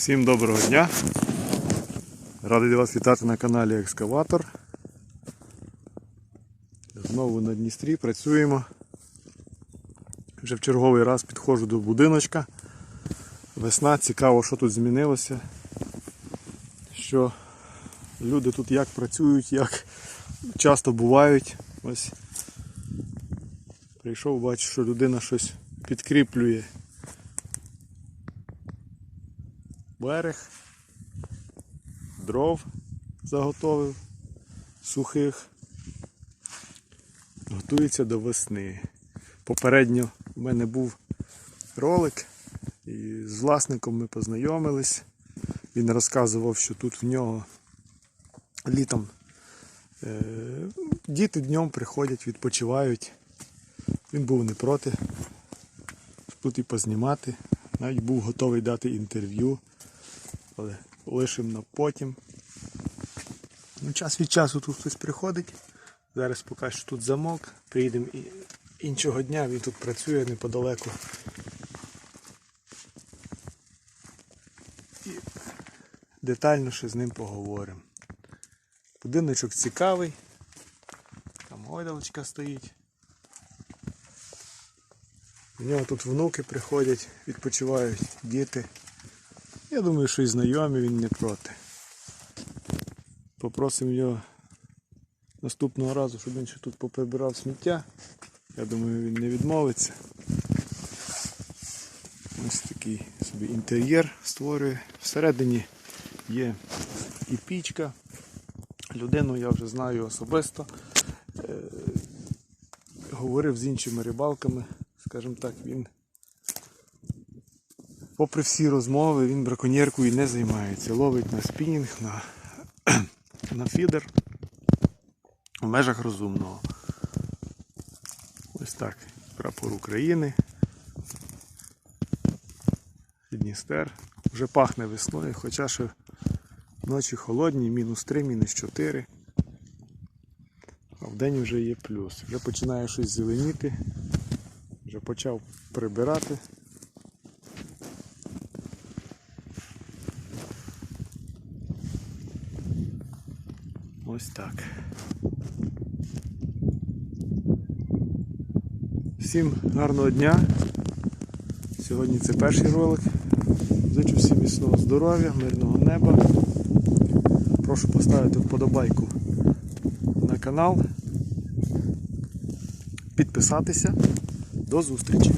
Всім доброго дня. Радий вас вітати на каналі Екскаватор. Знову на Дністрі працюємо. Вже в черговий раз підходжу до будиночка. Весна, цікаво, що тут змінилося. Що люди тут як працюють, як часто бувають. Ось прийшов, бачу, що людина щось підкріплює. Берег, дров заготовив, сухих. Готується до весни. Попередньо в мене був ролик, і з власником ми познайомились. Він розказував, що тут в нього літом е, діти днем приходять, відпочивають. Він був не проти. Тут і познімати. Навіть був готовий дати інтерв'ю але лишимо на потім. Ну, час від часу тут хтось приходить. Зараз поки що тут замок. Приїдемо іншого дня, він тут працює неподалеку. І детально ще з ним поговоримо. Будиночок цікавий. Там гойдалочка стоїть. У нього тут внуки приходять, відпочивають діти. Я думаю, що і знайомі він не проти. Попросимо його наступного разу, щоб він ще тут поприбирав сміття. Я думаю, він не відмовиться. Ось такий собі інтер'єр створює. Всередині є і пічка. Людину я вже знаю особисто. Е, Говорив з іншими рибалками, скажімо так, він попри всі розмови, він браконьєркою не займається. Ловить на спінінг, на, на фідер в межах розумного. Ось так. Прапор України. Дністер. Вже пахне весною, хоча ще ночі холодні, мінус 3, мінус 4. А вдень вже є плюс. Вже починає щось зеленіти. Вже почав прибирати. Ось так. Всім гарного дня. Сьогодні це перший ролик. Зичу всім міцного здоров'я, мирного неба. Прошу поставити вподобайку на канал, підписатися. До зустрічі!